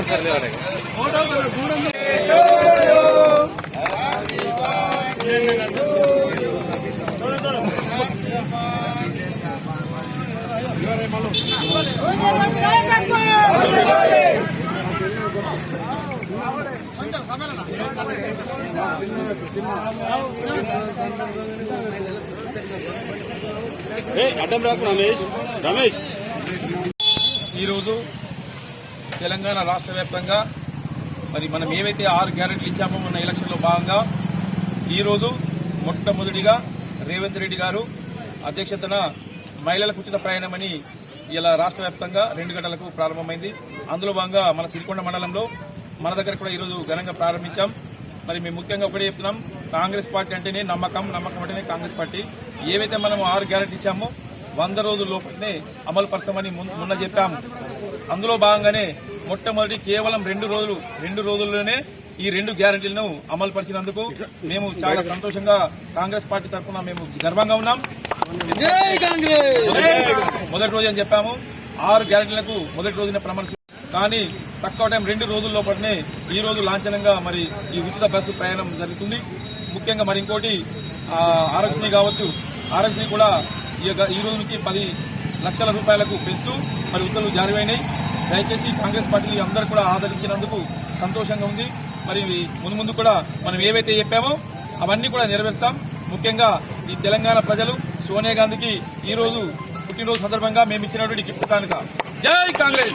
Compulsory అడ్డం రాకు రమేష్ రమేష్. ఈరోజు తెలంగాణ రాష్ట్ర వ్యాప్తంగా మరి మనం ఏవైతే ఆరు గ్యారెంటీలు ఇచ్చామో మన ఎలక్షన్లో భాగంగా ఈరోజు మొట్టమొదటిగా రేవంత్ రెడ్డి గారు అధ్యక్షతన మహిళలకు ఉచిత ప్రయాణమని ఇలా రాష్ట్ర వ్యాప్తంగా రెండు గంటలకు ప్రారంభమైంది. అందులో భాగంగా మన సిరికొండ మండలంలో మన దగ్గర కూడా ఈరోజు ఘనంగా ప్రారంభించాం. మరి మేము ముఖ్యంగా ఒకటే చెప్తున్నాం కాంగ్రెస్ పార్టీ అంటేనే నమ్మకం నమ్మకం అంటేనే కాంగ్రెస్ పార్టీ. ఏవైతే మనం ఆరు గ్యారెంటీ ఇచ్చామో వంద రోజుల లోపలనే అమలు పరచమని మున్- మొన్న చెప్పాము. అందులో భాగంగానే మొట్టమొదటి కేవలం రెండు రోజులు రెండు రోజుల్లోనే ఈ రెండు గ్యారంటీలను అమలు పరిచినందుకు మేము చాలా సంతోషంగా కాంగ్రెస్ పార్టీ తరఫున మేము గర్వంగా ఉన్నాం. మొదటి రోజు అని చెప్పాము. ఆరు గ్యారంటీలకు మొదటి రోజున ప్రమాణ కానీ తక్కువ టైం రెండు రోజుల లోపలనే ఈ రోజు లాంఛనంగా మరి ఈ ఉచిత బస్సు ప్రయాణం జరుగుతుంది. ముఖ్యంగా మరి ఇంకోటి ఆరోగ్యశ్రీ కావచ్చు. ఆరోగ్యశ్రీ కూడా ఈ యొక్క- ఈ రోజు నుంచి పది లక్షల రూపాయలకు పెంచుతూ మరి ఉత్తర్వులు జారీవైనాయి. దయచేసి కాంగ్రెస్ పార్టీ అందరూ కూడా ఆదరించినందుకు సంతోషంగా ఉంది. మరి ముందు ముందు కూడా మనం ఏవైతే చెప్పామో అవన్నీ కూడా నెరవేరుస్తాం. ముఖ్యంగా ఈ తెలంగాణ ప్రజలు సోనియా గాంధీకి ఈ రోజు పుట్టినరోజు సందర్భంగా మేము ఇచ్చినటువంటి గిఫ్ట్ కానుక. జై కాంగ్రెస్!